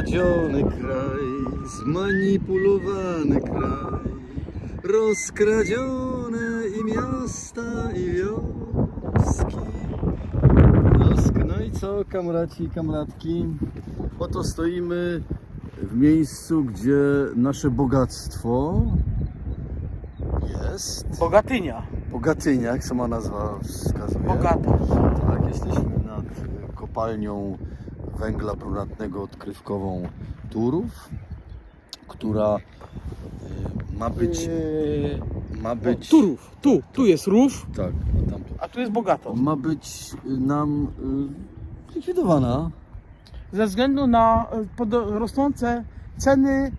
Rozkradziony kraj, zmanipulowany kraj, rozkradzione i miasta, i wioski. No i co, kamraci i kamratki? Oto stoimy w miejscu, gdzie nasze bogactwo jest. Bogatynia. Bogatynia, jak sama nazwa wskazuje. Bogata. Tak, jesteśmy nad kopalnią węgla brunatnego odkrywkową Turów, która e, ma być, Yy, ma być, Turów. Tu, tu jest rów, tak, a tam, a tu jest bogato. ma być e, nam e, likwidowana. Ze względu na pod- rosnące ceny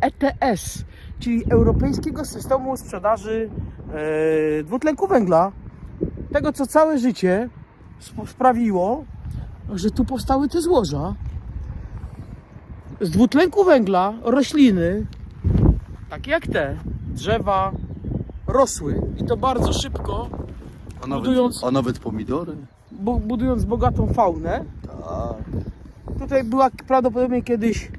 ETS, czyli Europejskiego Systemu Sprzedaży e, Dwutlenku Węgla. Tego, co całe życie sp- sprawiło, że tu powstały te złoża. Z dwutlenku węgla rośliny, takie jak te, drzewa, rosły i to bardzo szybko, A nawet, Budując- a nawet pomidory. bu- budując bogatą faunę. Tak. Tutaj była prawdopodobnie kiedyś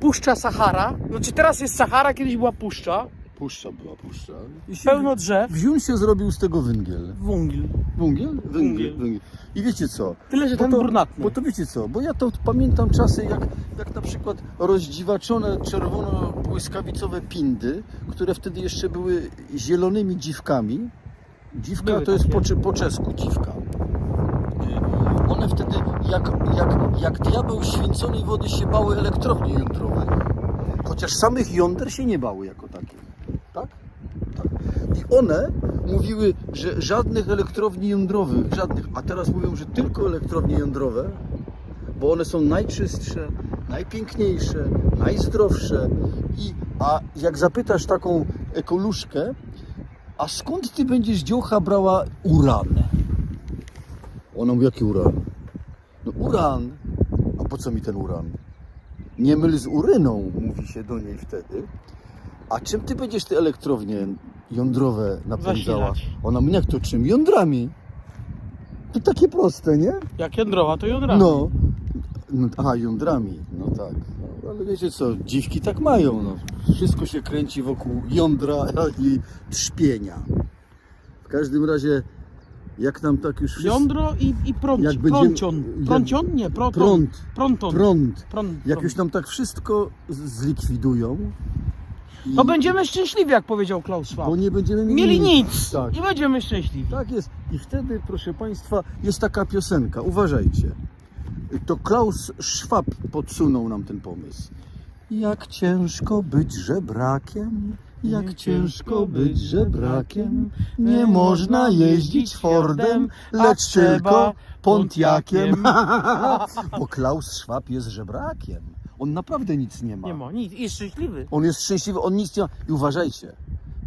Puszcza Sahara. Znaczy teraz jest Sahara, kiedyś była puszcza. Puszcza była puszcza. I się, Pełno drzew. Wziął się zrobił z tego węgiel. Węgiel. Węgiel? Węgiel. Węgiel. I wiecie co? Tyle, że ten to, brunatny. Bo to wiecie co, bo ja to pamiętam czasy, jak, jak na przykład rozdziwaczone czerwono-błyskawicowe pindy, które wtedy jeszcze były zielonymi dziwkami. Dziwka Były to jest po, cze- po czesku dziwka. Y, One wtedy jak, jak, jak diabeł święconej wody się bały elektrowni jądrowej. Chociaż samych jąder się nie bały jako takie. One mówiły, że żadnych elektrowni jądrowych, żadnych, a teraz mówią, że tylko elektrownie jądrowe, bo one są najczystsze, najpiękniejsze, najzdrowsze. I, a jak zapytasz taką ekoluszkę, a skąd ty będziesz dziołcha brała uran? Ona mówi, jaki uran? No uran. A po co mi ten uran? Nie myl z uryną, mówi się do niej wtedy. A czym ty będziesz te elektrownie jądrowe napędzała? Zasilać. Ona mówi, jak to czym? Jądrami. To takie proste, nie? Jak jądrowa, to jądra. No. no. Aha, jądrami. No tak. No, ale wiecie co, dziwki tak mają. No. Wszystko się kręci wokół jądra i trzpienia. W każdym razie, jak nam tak już wszyscy... Jądro i, i prąci, Jak będziemy- prącion. jak- Prącion? Nie, proton. Prąd. Prąton. Prąd. Prąd. Jak prąd. już nam tak wszystko z- zlikwidują... i- To będziemy szczęśliwi, jak powiedział Klaus Schwab. Bo nie będziemy mieli, Mieli nic. Tak. I będziemy szczęśliwi. Tak jest. I wtedy, proszę Państwa, jest taka piosenka. Uważajcie. To Klaus Schwab podsunął nam ten pomysł. Jak ciężko być żebrakiem, jak ciężko być żebrakiem. Nie można jeździć Fordem, lecz tylko Pontiakiem. Bo Klaus Schwab jest żebrakiem. On naprawdę nic nie ma. Nie ma nic. I jest szczęśliwy. On jest szczęśliwy, on nic nie ma. I uważajcie,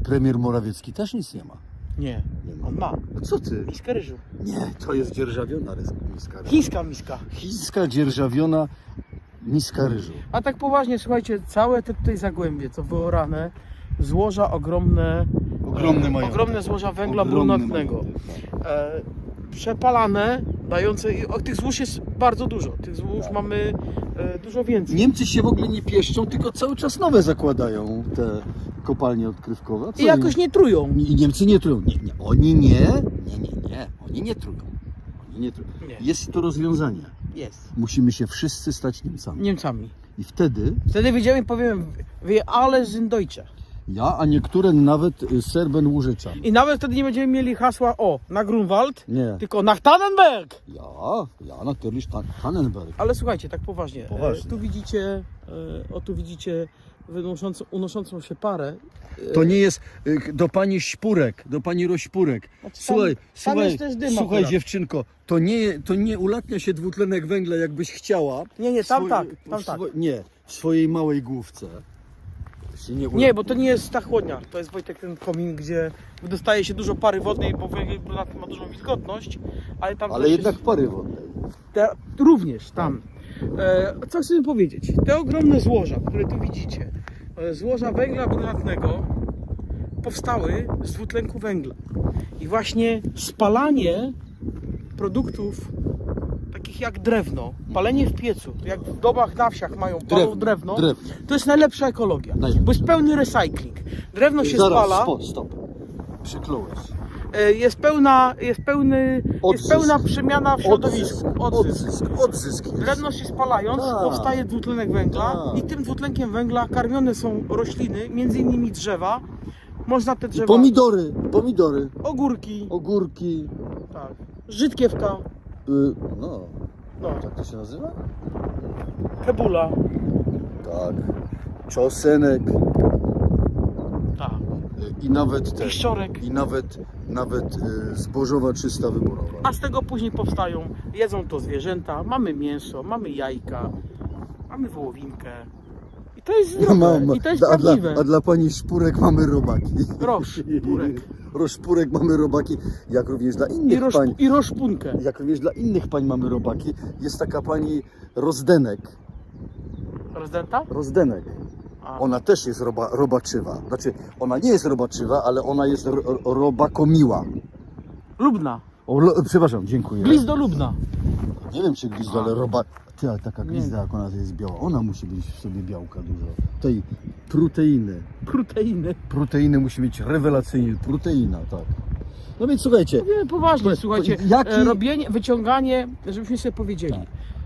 premier Morawiecki też nic nie ma. Nie. Nie ma. On ma. Co ty? Miskę ryżu. Nie, to jest dzierżawiona miska ryżu. Chińska miska. Chińska dzierżawiona miska ryżu. A tak poważnie, słuchajcie, całe te tutaj zagłębie, co wyorane, złoża ogromne, Ogromny e, majątek. ogromne złoża węgla Ogromny brunatnego. majątek, E, przepalane, dające, i o, tych złóż jest bardzo dużo, tych złóż Tak. mamy dużo więcej. Niemcy się w ogóle nie pieszczą, tylko cały czas nowe zakładają te kopalnie odkrywkowe. I jakoś nie trują. I Niemcy nie trują. Nie, nie, oni nie. Nie, nie, nie. Oni nie trują. Oni nie trują. Nie. Jest to rozwiązanie. Jest. Musimy się wszyscy stać Niemcami. Niemcami. I wtedy Wtedy wyjdziemy i powiemy, wie ale sind Deutsche. Ja, a niektóre nawet y, Serben Łużyczan. I nawet wtedy nie będziemy mieli hasła o, na Grunwald, Nie. tylko nach Tannenberg. Ja, ja, natürlich Tan- Tannenberg. Ale słuchajcie, tak poważnie. Poważnie. E, tu widzicie, e, o tu widzicie wynoszącą, unoszącą się parę. To nie jest y, do pani Śpurek, do pani Rośpurek. Znaczy tam- Słuchaj, tam słuchaj, jest też dym słuchaj akurat. dziewczynko, to nie, to nie ulatnia się dwutlenek węgla jakbyś chciała. Nie, nie, tam Swoi- tak, tam tak. Nie, w swojej małej główce. Się nie, Nie, bo to nie jest ta chłodnia. To jest Wojtek ten komin, gdzie dostaje się dużo pary wodnej, bo węgiel brunatny ma dużą wilgotność, ale tam Ale też jednak jest, pary wodnej. te, również tam. E, co chcę powiedzieć? Te ogromne złoża, które tu widzicie, e, złoża węgla brunatnego powstały z dwutlenku węgla. I właśnie spalanie produktów takich jak drewno, palenie w piecu, jak w domach na wsiach mają palą drewno, drewno. to jest najlepsza ekologia, Najlepsza. bo jest pełny recykling. Drewno się Zaraz, spala, Stop, stop. Przykląłeś. e, jest pełna, jest pełny, jest Odzysk. pełna przemiana w środowisku. Odzysk. Odzysk. Odzysk. Odzysk jest. Drewno się spalając, Tak. powstaje dwutlenek węgla Tak. i tym dwutlenkiem węgla karmione są rośliny, między innymi drzewa. Można te drzewa, Pomidory, pomidory, ogórki, ogórki. tak, żydkiewka, Y, no, no, tak to się nazywa? cebula, Tak. Czosenek. tak, Y, I nawet te, piszczorek. I nawet, nawet y, zbożowa czysta wyborowa. A z tego później powstają, jedzą to zwierzęta, mamy mięso, mamy jajka, mamy wołowinkę. To jest zdrowe, Mam- i to jest a, dla, prawdziwe. a dla pani szpurek mamy robaki. Roż, purek. Roszpurek mamy robaki, jak również dla I, innych roż, pań. I roszpunkę. Jak również dla innych pań mamy robaki. Jest taka pani Rozdenek. Rozdęta? Rozdenek. A, Ona też jest roba, robaczywa. Znaczy, ona nie jest robaczywa, ale ona jest ro, robakomiła. Lubna. O, lo, przepraszam, dziękuję. Glizdo Lubna. Nie wiem czy glizda, ale roba... Ty, ale taka Nie. glizda jak ona jest biała. Ona musi mieć w sobie białka dużo. Tej proteiny. Proteiny. Proteiny musi mieć rewelacyjnie. Proteina, tak. No więc słuchajcie, Mówimy poważnie, słuchajcie, jaki- e, robienie, wyciąganie, żebyśmy sobie powiedzieli. Tak.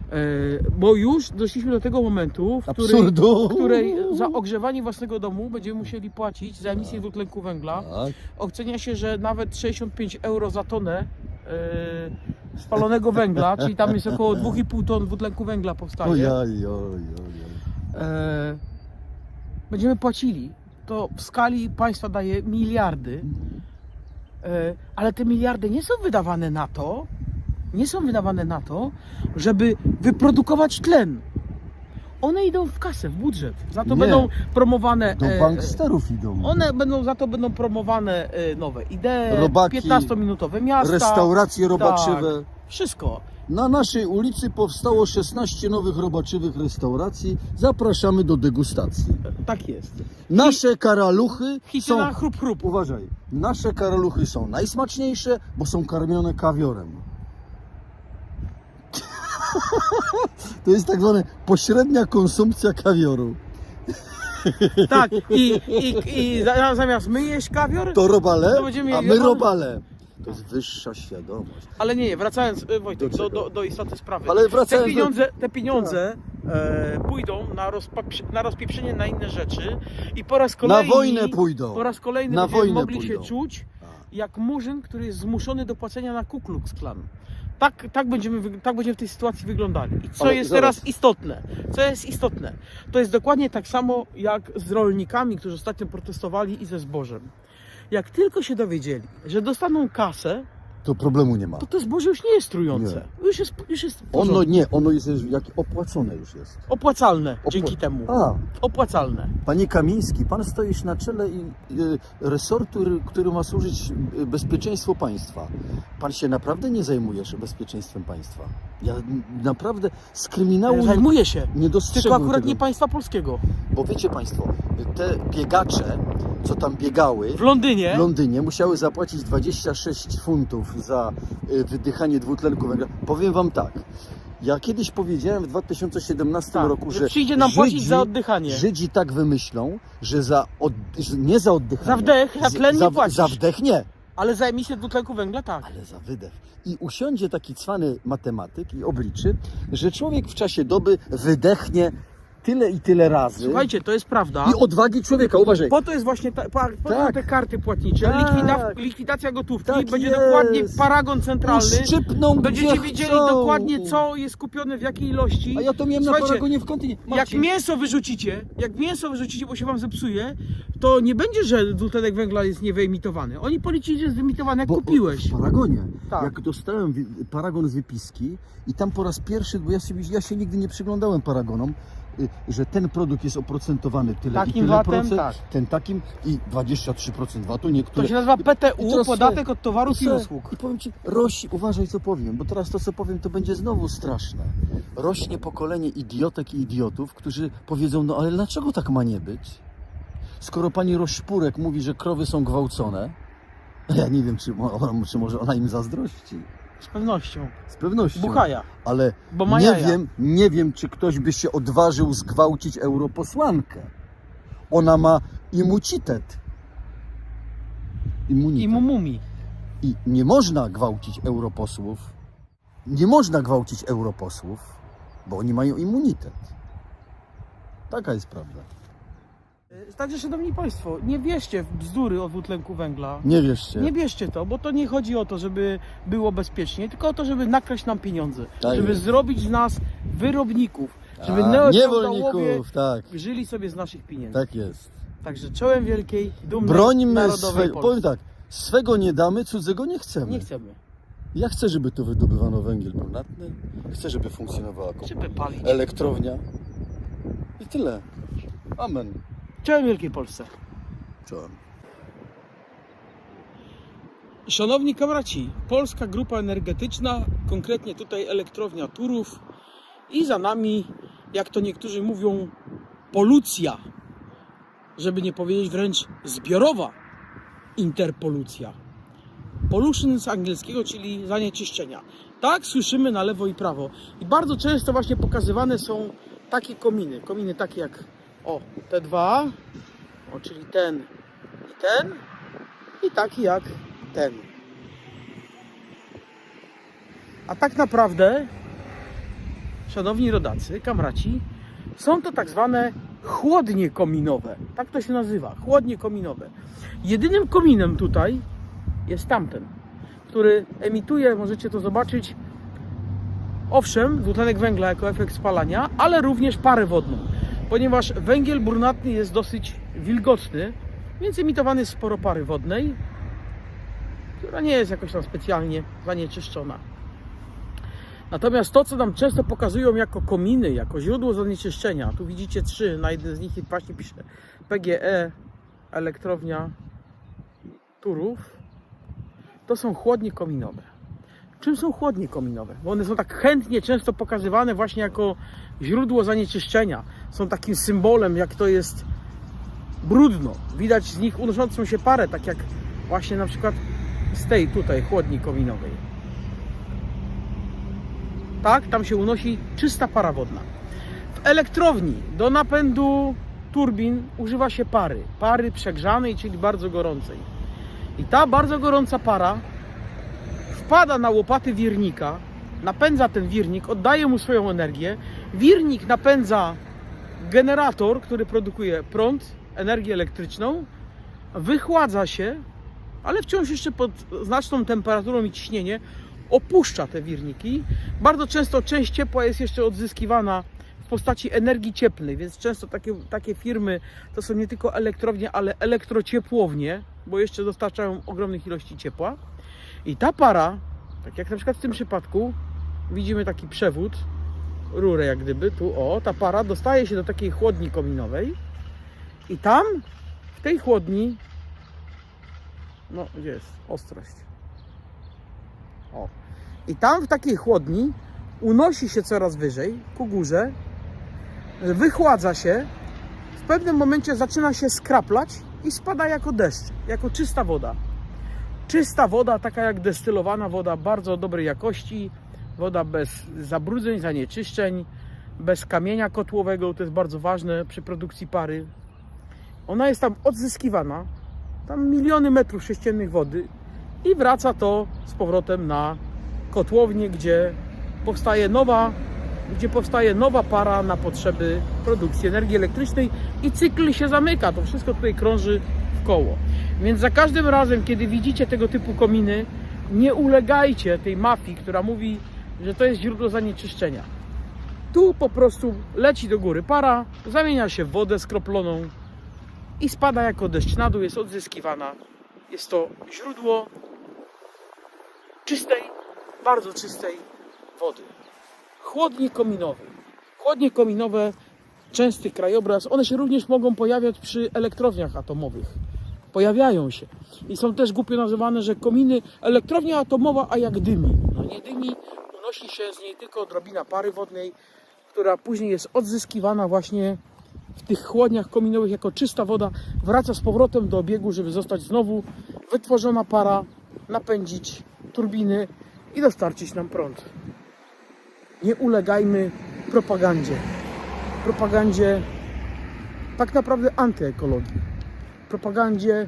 E, bo już doszliśmy do tego momentu, w której, w której za ogrzewanie własnego domu będziemy musieli płacić za emisję dwutlenku węgla. Tak. Ocenia się, że nawet 65 euro za tonę e, spalonego węgla, czyli tam jest około 2,5 ton dwutlenku węgla powstaje. Ojej, ojej, ojej. E, będziemy płacili. To w skali państwa daje miliardy, e, ale te miliardy nie są wydawane na to, nie są wydawane na to, żeby wyprodukować tlen. One idą w kasę, w budżet. Za to Nie. będą promowane. Do e, banksterów idą. one będą za to będą promowane e, nowe idee, Robaki, 15-minutowe miasta. Restauracje robaczywe. Tak, wszystko. Na naszej ulicy powstało 16 nowych robaczywych restauracji. Zapraszamy do degustacji. Tak jest. Nasze karaluchy są... Chrup chrup. Uważaj, nasze karaluchy są najsmaczniejsze, bo są karmione kawiorem. To jest tak zwana pośrednia konsumpcja kawioru. Tak, i, i, i za- zamiast my jeść kawior, To robale, To będziemy a my robale. robale. To jest wyższa świadomość. ale nie, wracając e, Wojtek, Do do, czego? do, do istoty sprawy. Ale Te wracając do- pieniądze, te pieniądze e, pójdą na, rozpaprzy- na rozpieprzenie na inne rzeczy i po raz Na kolejny, wojnę pójdą. po raz kolejny Na będziemy wojnę mogli pójdą. się czuć jak murzyn, który jest zmuszony do płacenia na Ku Klux Klan. Tak, tak, będziemy, tak będziemy w tej sytuacji wyglądali. I co Ale jest zaraz. teraz istotne? Co jest istotne? To jest dokładnie tak samo jak z rolnikami, którzy ostatnio protestowali i ze zbożem. Jak tylko się dowiedzieli, że dostaną kasę, To problemu nie ma. to to zboże już nie jest trujące. Już jest, już jest Ono nie, ono jest jak opłacone już jest. opłacalne Opła- dzięki temu. A, Opłacalne. panie Kamiński, pan stoisz na czele i, y, resortu, ry- który ma służyć y, bezpieczeństwu państwa. Pan się naprawdę nie zajmujesz bezpieczeństwem państwa. Ja naprawdę z kryminału nie, Zajmuje się. nie dostrzegłem Tylko akurat tego. nie państwa polskiego. Bo wiecie państwo, te biegacze, co tam biegały W Londynie w Londynie, musiały zapłacić 26 funtów za y, wydychanie dwutlenku węgla. Powiem wam tak, ja kiedyś powiedziałem w 2017 tak, roku, że że przyjdzie nam płacić Żydzi- za oddychanie. Żydzi tak wymyślą, że za od, że nie za oddychanie. Za wdech, za tlen nie płacisz. za wdech nie, Ale za emisję dwutlenku węgla tak. ale za wydech. I usiądzie taki cwany matematyk i obliczy, że człowiek w czasie doby wydechnie tyle i tyle razy. Słuchajcie, to jest prawda. I odwagi człowieka, uważaj. Po to jest właśnie ta, pa, po Tak. to te karty płatnicze. Tak. Likwida, likwidacja gotówki. Tak będzie jest. dokładnie paragon centralny. Uszczypną Będziecie gdzie wiedzieli chcą. dokładnie, co jest kupione w jakiej ilości. A ja to miałem Słuchajcie, na paragonie w kontynie. Jak Marcin, mięso wyrzucicie, jak mięso wyrzucicie, bo się wam zepsuje, to nie będzie, że dwutlenek węgla jest niewyemitowany. Oni policzyli, że jest wyemitowany, jak bo- kupiłeś. W paragonie. Tak. Jak dostałem wi- paragon z wypiski i tam po raz pierwszy, bo ja, sobie, ja się nigdy nie przyglądałem paragonom, że ten produkt jest oprocentowany tyle i Takim tyle VAT-em, procent, tak. ten takim i 23% VAT-u, niektóre... To się nazywa I PTU, teraz podatek od towarów i se- usług. I powiem Ci, rośnie, uważaj co powiem, bo teraz to co powiem to będzie znowu straszne. Rośnie pokolenie idiotek i idiotów, którzy powiedzą, no ale dlaczego tak ma nie być? Skoro pani Rośpurek mówi, że krowy są gwałcone, ja nie wiem, czy, czy może ona im zazdrości. Z pewnością. Z pewnością. Buchaja. Ale Bo ma nie jaja. wiem, nie wiem, czy ktoś by się odważył zgwałcić europosłankę. Ona ma imunitet. Immunitet. I mumumi. I nie można gwałcić europosłów. Nie można gwałcić europosłów, bo oni mają immunitet. Taka jest prawda. Także, szanowni państwo, nie wierzcie w bzdury o dwutlenku węgla. Nie wierzcie. Nie bierzcie to, bo to nie chodzi o to, żeby było bezpiecznie, tylko o to, żeby nakraść nam pieniądze. Tak żeby jest. zrobić z nas wyrobników. Żeby A, neofeodałowie niewolników, tak. żyli sobie z naszych pieniędzy. Tak jest. Także czołem wielkiej, dumnej, Brońmy swego. Powiem tak, swego nie damy, cudzego nie chcemy. Nie chcemy. Ja chcę, żeby tu wydobywano węgiel brunatny. Chcę, żeby funkcjonowała kopalnia. Żeby elektrownia. I tyle. Amen. Czołem wielkiej Polsce. Czołem. Szanowni kamraci, Polska Grupa Energetyczna, konkretnie tutaj elektrownia Turów i za nami, jak to niektórzy mówią, polucja, żeby nie powiedzieć wręcz zbiorowa interpolucja. Pollution z angielskiego, czyli zanieczyszczenia. Tak słyszymy na lewo i prawo. I bardzo często właśnie pokazywane są takie kominy. Kominy takie jak o, te dwa, o, czyli ten i ten i taki jak ten. A tak naprawdę, szanowni rodacy, kamraci, są to tak zwane chłodnie kominowe. Tak to się nazywa, chłodnie kominowe. Jedynym kominem tutaj jest tamten, który emituje, możecie to zobaczyć, owszem, dwutlenek węgla jako efekt spalania, ale również parę wodną, ponieważ węgiel brunatny jest dosyć wilgotny, więc emitowany jest sporo pary wodnej, która nie jest jakoś tam specjalnie zanieczyszczona. Natomiast to, co nam często pokazują jako kominy, jako źródło zanieczyszczenia, tu widzicie trzy, na jednym z nich właśnie pisze PGE, elektrownia Turów, to są chłodnie kominowe. Czym są chłodnie kominowe? Bo one są tak chętnie często pokazywane właśnie jako źródło zanieczyszczenia. Są takim symbolem, jak to jest brudno. Widać z nich unoszącą się parę, tak jak właśnie na przykład z tej tutaj chłodni kominowej. Tak, tam się unosi czysta para wodna. W elektrowni do napędu turbin używa się pary. Pary przegrzanej, czyli bardzo gorącej. I ta bardzo gorąca para wpada na łopaty wirnika, napędza ten wirnik, oddaje mu swoją energię. Wirnik napędza generator, który produkuje prąd, energię elektryczną, wychładza się, ale wciąż jeszcze pod znaczną temperaturą i ciśnienie, opuszcza te wirniki. Bardzo często część ciepła jest jeszcze odzyskiwana w postaci energii cieplnej, więc często takie, takie firmy to są nie tylko elektrownie, ale elektrociepłownie, bo jeszcze dostarczają ogromnych ilości ciepła. I ta para, tak jak na przykład w tym przypadku, widzimy taki przewód, rurę jak gdyby, tu o, ta para dostaje się do takiej chłodni kominowej i tam, w tej chłodni, no gdzie jest ostrość? O. I tam w takiej chłodni unosi się coraz wyżej, ku górze, wychładza się, w pewnym momencie zaczyna się skraplać i spada jako deszcz, jako czysta woda. Czysta woda, taka jak destylowana woda, bardzo dobrej jakości, woda bez zabrudzeń, zanieczyszczeń, bez kamienia kotłowego, to jest bardzo ważne przy produkcji pary. Ona jest tam odzyskiwana, tam miliony metrów sześciennych wody i wraca to z powrotem na kotłownię, gdzie powstaje nowa, gdzie powstaje nowa para na potrzeby produkcji energii elektrycznej i cykl się zamyka. To wszystko tutaj krąży w koło. Więc za każdym razem, kiedy widzicie tego typu kominy, nie ulegajcie tej mafii, która mówi, że to jest źródło zanieczyszczenia. Tu po prostu leci do góry para, zamienia się w wodę skroploną i spada jako deszcz na dół, jest odzyskiwana. Jest to źródło czystej, bardzo czystej wody. Chłodnie kominowe. Chłodnie kominowe, częsty krajobraz. One się również mogą pojawiać przy elektrowniach atomowych. Pojawiają się. I są też głupio nazywane, że kominy, elektrownia atomowa, a jak dymi. No nie dymi, unosi się z niej tylko odrobina pary wodnej, która później jest odzyskiwana właśnie w tych chłodniach kominowych jako czysta woda, wraca z powrotem do obiegu, żeby zostać znowu wytworzona para, napędzić turbiny i dostarczyć nam prąd. Nie ulegajmy propagandzie. Propagandzie tak naprawdę antyekologii. Propagandzie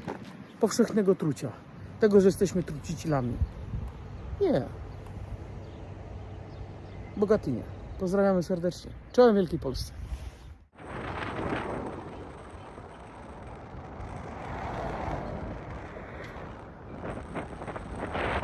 powszechnego trucia. Tego, że jesteśmy trucicielami. Nie. Bogatynia. Pozdrawiamy serdecznie. Czołem Wielkiej Polsce.